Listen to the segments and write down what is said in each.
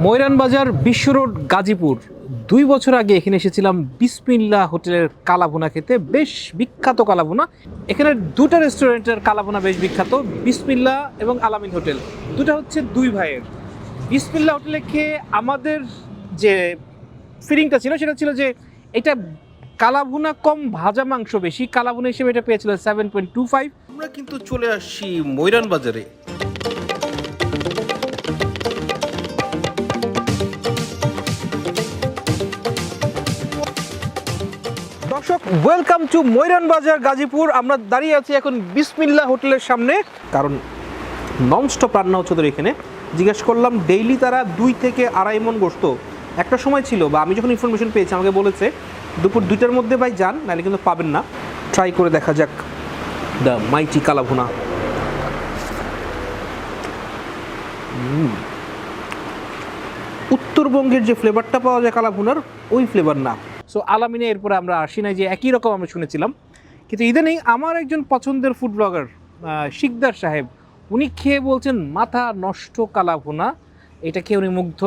ময়রান বাজার বিশ্ব রোড, গাজীপুর। দুই বছর আগে এখানে এসেছিলাম বিসমিল্লা হোটেলের কালাভুনা খেতে, বেশ বিখ্যাত কালাভুনা। এখানে দুটা রেস্টুরেন্টের কালাভুনা বেশ বিখ্যাত, বিসমিল্লা এবং আলামিন হোটেল। দুটো হচ্ছে দুই ভাইয়ের। বিসমিল্লা হোটেলে খেয়ে আমাদের যে ফিলিংটা ছিল, সেটা ছিল যে এটা কালাভুনা কম ভাজা মাংস বেশি। কালাভুনা হিসেবে এটা পেয়েছিল সেভেন পয়েন্ট টু ফাইভ আমরা কিন্তু চলে আসছি ময়রান বাজারে দর্শক ওয়েলকাম টু ময়রান বাজার, গাজীপুর। আমরা দাঁড়িয়ে আছি এখন বিসমিল্লা হোটেলের সামনে। কারণ ননস্টপ রান্না হচ্ছে তোদের এখানে। জিজ্ঞেস করলাম ডেইলি তারা দুই থেকে আড়াই মন গোস্ত একটা সময় ছিল, বা আমি যখন ইনফরমেশন পেয়েছি, আমাকে বলেছে, দুপুর দুইটার মধ্যে ভাই যান, নাহলে কিন্তু পাবেন না। ট্রাই করে দেখা যাক। The mighty kalabhuna. উত্তরবঙ্গের যে ফ্লেভারটা পাওয়া যায় কালাভুনার, ওই ফ্লেভার না। সো আলামিনে এরপরে আমরা আসি নাই যে একই রকম আমরা শুনেছিলাম। কিন্তু ইদানিং আমার একজন পছন্দের ফুড ব্লগার শিকদার সাহেব, উনি খেয়ে বলছেন, মাথা নষ্ট কালাভুনা এটা খেয়ে উনি মুগ্ধ।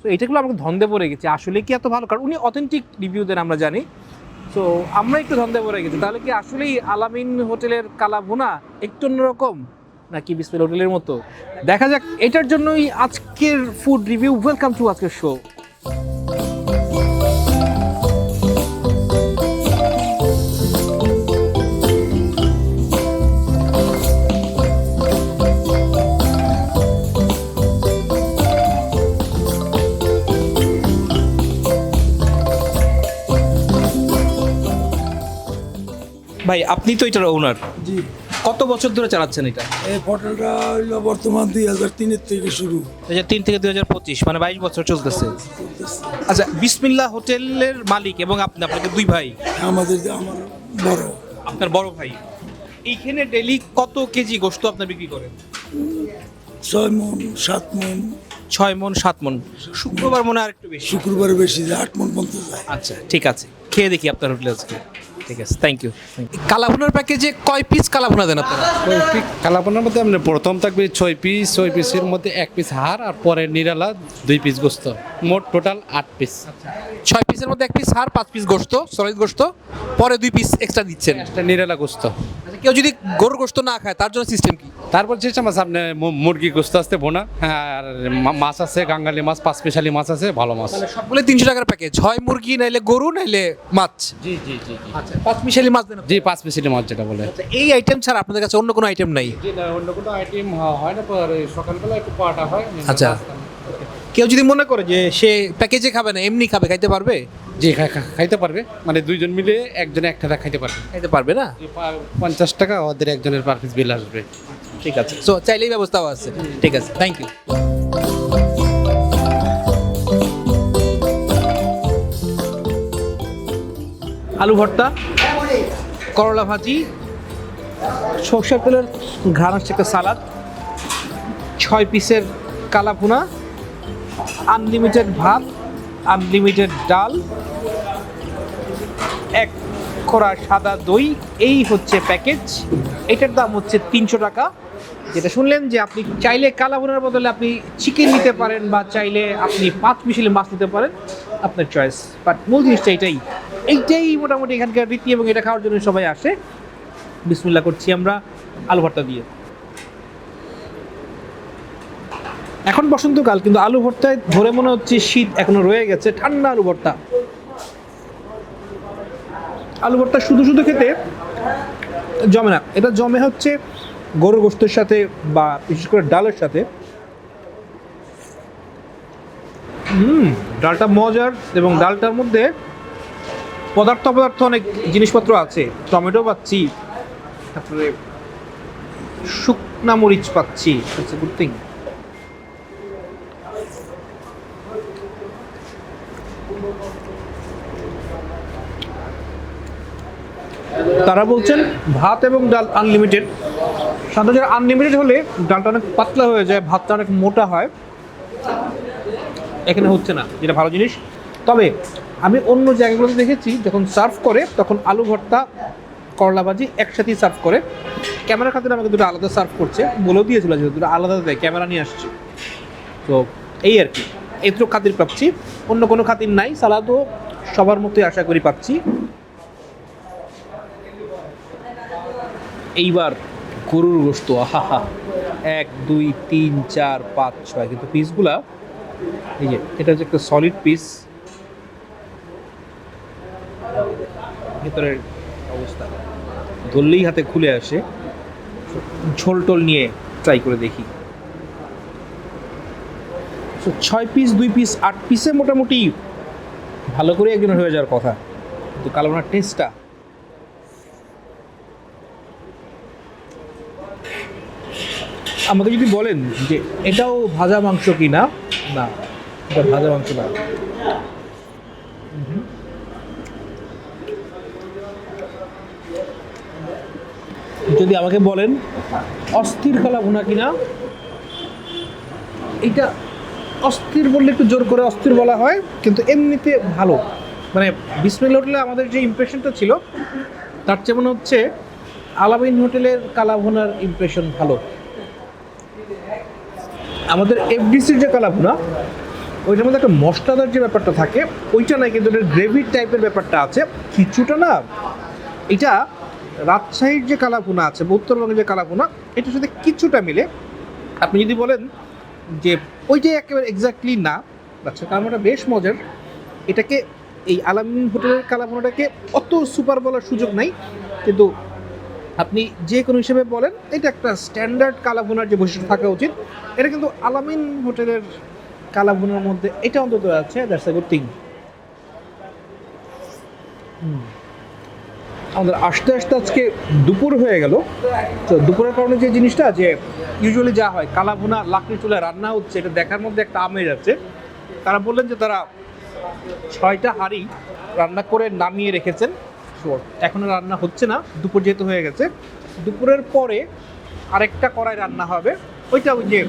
তো এইটাগুলো আমাকে ধন্দে পড়ে গেছে। আসলে কি এত ভালো? কারণ উনি অথেন্টিক রিভিউ দেন, আমরা জানি। তো আমরা একটু ধন্দে পড়ে গেছি। তাহলে কি আসলেই আলামিন হোটেলের কালাভুনা একটু অন্যরকম? নাকি বিসমিল হোটেলের মতো? দেখা যাক, এটার জন্যই আজকের ফুড রিভিউ ওয়েলকাম টু আজকের শো ভাই আপনি তো এটার ওনার জি। কত বছর ধরে চালাচ্ছেন এটা? এই হোটেলটা হইল বর্তমান দুই হাজার তিনের থেকে শুরু। দুই হাজার তিন থেকে দুই হাজার পঁচিশ মানে বাইশ বছর চলতেছে। আচ্ছা বিসমিল্লা হোটেলের মালিক এবং আপনি আপনাকে দুই ভাই। আমাদের যে আমার বড়। আপনার বড় ভাই। এইখানে ডেলি কত কেজি গোস্ত আপনি বিক্রি করেন? ছয় মন সাত মন। ছয় মন সাত মন। শুক্রবার মনে আর একটু বেশি। শুক্রবারে বেশি আট মন পর্যন্ত যায়। আচ্ছা ঠিক আছে। খেয়ে দেখি আপনার হোটেলে আজকে। ঠিক আছে থ্যাংক ইউ কালাভুনার প্যাকেজে কয় পিস কালাভুনা দেন আপনারা? কালাভুনার মধ্যে আপনার প্রথম থাকবে ছয় পিস ছয় পিসের মধ্যে এক পিস হাড় আর পরে নিরালা দুই পিস গোস্ত। মোট টোটাল আট পিস ছয় পিসের মধ্যে এক পিস হার পাঁচ পিস গোস্ত সলিড গোস্ত পরে দুই পিস এক্সট্রা দিচ্ছেন। নিরালা গোস্ত। আচ্ছা কেউ যদি গরুর গোস্ত না খায় তার জন্য সিস্টেম কি? তারপর যে মাছ আপনি মুরগি গোস্ত আসতে বোনা হ্যাঁ, আর মাছ আছে গাঙ্গালি মাছ পাঁচ স্পেশালি মাছ আছে ভালো মাছ। মানে সবগুলো তিনশো টাকার প্যাকেজ হয় মুরগি নাইলে গরু নাইলে মাছ। জি জি জি আচ্ছা পাঁচ মিশালি মাছ দেন জি পাঁচ স্পেশালি মাছ যেটা বলে। আচ্ছা, এই আইটেম ছাড়া আপনাদের কাছে অন্য কোনো আইটেম নাই? অন্য কোনো আইটেম হয় না পরে সকালবেলা একটু পাটা হয় আচ্ছা। কেউ যদি মনে করে যে সে প্যাকেজে খাবে না এমনি খাবে খাইতে পারবে? জি খাই- খাই- খাইতে পারবে। মানে দুইজন মিলে একজনে একটা খাইতে পারবে। খাইতে পারবে না? পঞ্চাশ টাকা ওদের একজনের পার পিস বিল আসবে। ঠিক আছে। সো চাইলেই ব্যবস্থাও আছে। ঠিক আছে। থ্যাংক ইউ আলু ভর্তা করলা ভাজি সর্ষের তেলের ঘ্রাণ একটা সালাদ ছয় পিসের কালাভুনা আনলিমিটেড ভাত আনলিমিটেড ডাল, এক খোড়া সাদা দই, এই হচ্ছে প্যাকেজ। এটার দাম হচ্ছে তিনশো টাকা। যেটা শুনলেন যে আপনি চাইলে কালাভুনার বদলে আপনি চিকেন নিতে পারেন বা চাইলে আপনি পাঁচ মিশালি মাছ নিতে পারেন, আপনার চয়েস বাট মূল জিনিসটা এটাই। এইটাই মোটামুটি এখানকার রীতি এবং এটা খাওয়ার জন্য সবাই আসে। বিসমুল্লাহ করছি আমরা, আলু ভর্তা দিয়ে। এখন বসন্তকাল, কিন্তু আলু ভর্তায় ধরে মনে হচ্ছে শীত এখনও রয়ে গেছে, ঠান্ডা আলু ভর্তা। আলু ভর্তা শুধু শুধু খেতে জমে না, এটা জমে হচ্ছে গরু গোস্তের সাথে বা বিশেষ করে ডালের সাথে। হুম, ডালটা মজার এবং ডালটার মধ্যে পদার্থ পদার্থ অনেক জিনিসপত্র আছে, টমেটো পাচ্ছি, তারপরে শুকনা মরিচ পাচ্ছি গুড থিং তারা বলছেন ভাত এবং ডাল আনলিমিটেড সাধারণত আনলিমিটেড হলে ডালটা অনেক পাতলা হয়ে যায়, ভাতটা অনেক মোটা হয়। এখানে হচ্ছে না, যেটা ভালো জিনিস। তবে আমি অন্য জায়গাগুলোতে দেখেছি, যখন সার্ভ করে, তখন আলু ভর্তা, করলা ভাজি একসাথেই সার্ভ করে। ক্যামেরা খাতে আমাকে দুটো আলাদা সার্ভ করছে, বলেও দিয়েছিল যে দুটো আলাদা দেয়, ক্যামেরা নিয়ে আসছে। তো এই আর কি। এত্র খাতির পাচ্ছি। অন্য কোনো খাতির নাই, সালাদও সবার মতোই আশা করি পাচ্ছি। এইবার গরুর গোস্ত আহা এক, দুই, তিন, চার, পাঁচ, ছয়। কিন্তু পিসগুলা, এই যে, এটা হচ্ছে একটা সলিড পিস ভেতরের অবস্থা। ধরলেই হাতে খুলে আসে। ঝোল টোল নিয়ে ট্রাই করে দেখি। So, ছয় পিস দুই পিস আট পিসে মোটামুটি ভালো করে একদিন হয়ে যাওয়ার কথা। কিন্তু কালাবোনার টেস্টটা আমাকে যদি বলেন যে এটাও ভাজা মাংস কি না না এটা ভাজা মাংস না। যদি আমাকে বলেন অস্থির কলা ভুনা কিনা এটা অস্থির বললে একটু জোর করে অস্থির বলা হয়, কিন্তু এমনিতে ভালো। মানে বিসমিল হোটেলে আমাদের যে ইমপ্রেশনটা ছিল, তার চেয়ে মনে হচ্ছে আলামিন হোটেলের কালাভুনার ইমপ্রেশন ভালো। আমাদের এফডিসির যে কালাভুনা, ওইটার মধ্যে একটা মশলাদার যে ব্যাপারটা থাকে, ওইটা নাই কিন্তু ওটার গ্রেভি টাইপের ব্যাপারটা আছে। কিছুটা না, এটা রাজশাহীর যে কালাভুনা আছে উত্তরবঙ্গের যে কালাভুনা এটার সাথে কিছুটা মিলে। আপনি যদি বলেন যে ওইটাই একেবারে এক্স্যাক্টলি না আচ্ছা কালাভুনাটা বেশ মজার। এটাকে এই আলামিন হোটেলের কালাভুনাটাকে অত সুপার বলার সুযোগ নাই, কিন্তু আপনি যে কোনো হিসেবে বলেন, এটা একটা স্ট্যান্ডার্ড কালাভুনার যে বৈশিষ্ট্য থাকা উচিত। এটা কিন্তু আলামিন হোটেলের কালাভুনার মধ্যে, এটা অন্তত আছে দ্যাটস এ গুড থিং আমাদের আস্তে আস্তে আজকে দুপুর হয়ে গেল। তো দুপুরের কারণে যে জিনিসটা যে ইউজুয়ালি যা হয় কালাভুনা লাকড়ি চুলায় রান্না হচ্ছে এটা দেখার মধ্যে একটা আমেজ আছে। তারা বললেন যে তারা ছয়টা হাঁড়ি রান্না করে নামিয়ে রেখেছেন। Sure, এখনও রান্না হচ্ছে না দুপুর যেহেতু হয়ে গেছে। দুপুরের পরে আরেকটা কড়াই রান্না হবে। ওইটা ওই যে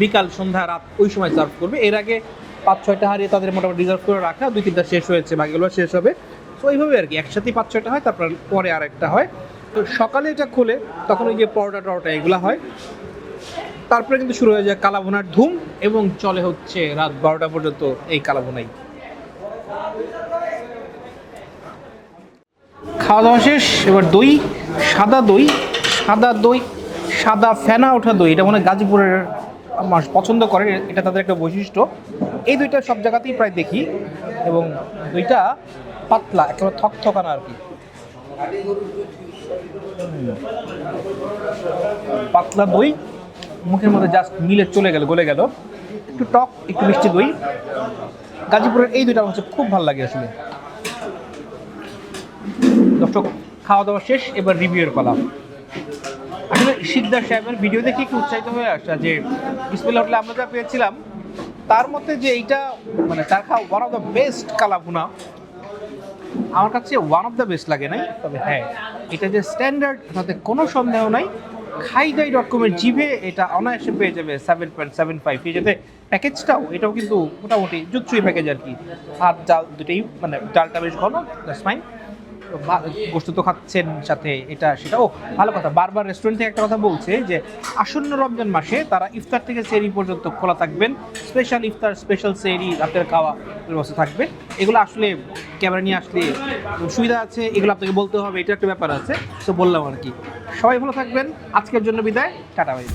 বিকাল সন্ধ্যা রাত ওই সময় সার্ভ করবে। এর আগে পাঁচ ছয়টা হারিয়ে তাদের মোটামুটি রিজার্ভ করে রাখা। দুই তিনটা শেষ হয়েছে বাকিগুলো শেষ হবে। তো এইভাবে আর কি, একসাথেই পাঁচ ছয়টা হয়, তারপর পরে আরেকটা হয়। তো সকালে এটা খুলে, তখন ওই যে পরোটা টরোটা এগুলো হয়। তারপরে কিন্তু শুরু হয়ে যায় কালাভুনার ধুম এবং চলে হচ্ছে রাত বারোটা পর্যন্ত এই কালাভুনাই। খাওয়া দাওয়া শেষ, এবার দই, সাদা দই সাদা দই, সাদা ফেনা ওঠা দই, এটা মানে গাজীপুরের আমার পছন্দ করে, এটা তাদের একটা বৈশিষ্ট্য। এই দুইটা সব জায়গাতেই প্রায় দেখি এবং দুইটা পাতলা, একেবারে থকথকানা আর কি? পাতলা দই, মুখের মধ্যে জাস্ট মিলে চলে গেল, গলে গেল। একটু টক, একটু মিষ্টি দই। গাজীপুরের এই দুইটা কাছে খুব ভালো লাগে আসলে। দর্শক খাওয়া দাওয়া শেষ, এবার রিভিউয়ের পালা। আসলে সিদ্ধার সাহেবের ভিডিও দেখে একটু উৎসাহিত হয়ে আসা যে বিসমিল্লা হোটেলে আমরা যা পেয়েছিলাম, তার মধ্যে যে এইটা মানে তার খাওয়া one of the best kalabhuna. আমার কাছে ওয়ান অফ দ্য বেস্ট লাগে, নাই? তবে হ্যাঁ এটা যে স্ট্যান্ডার্ড তাতে কোনো সন্দেহ নাই। খাইদাই ডট কমের জিভে এটা অনায়াসে পেয়ে যাবে সেভেন পয়েন্ট সেভেন ফাইভ এই যাতে প্যাকেজটাও, এটাও কিন্তু মোটামুটি জুচ্ছুই প্যাকেজ আর কি। ভাত ডাল দুটোই মানে ডালটা বেশ ঘন দ্যাটস ফাইন গোস্ত তো খাচ্ছেন সাথে, এটা সেটা। ও, ভালো কথা, বারবার রেস্টুরেন্ট থেকে একটা কথা বলছে যে, আসন্ন রমজান মাসে তারা ইফতার থেকে সেরি পর্যন্ত খোলা থাকবেন। স্পেশাল ইফতার স্পেশাল সেরি রাতের খাওয়া ব্যবস্থা থাকবে। এগুলো আসলে ক্যামেরা নিয়ে আসলে সুবিধা আছে, এগুলো আপনাকে বলতে হবে, এটা একটা ব্যাপার আছে। তো বললাম আর কি। সবাই ভালো থাকবেন, আজকের জন্য বিদায়, টাটা বাই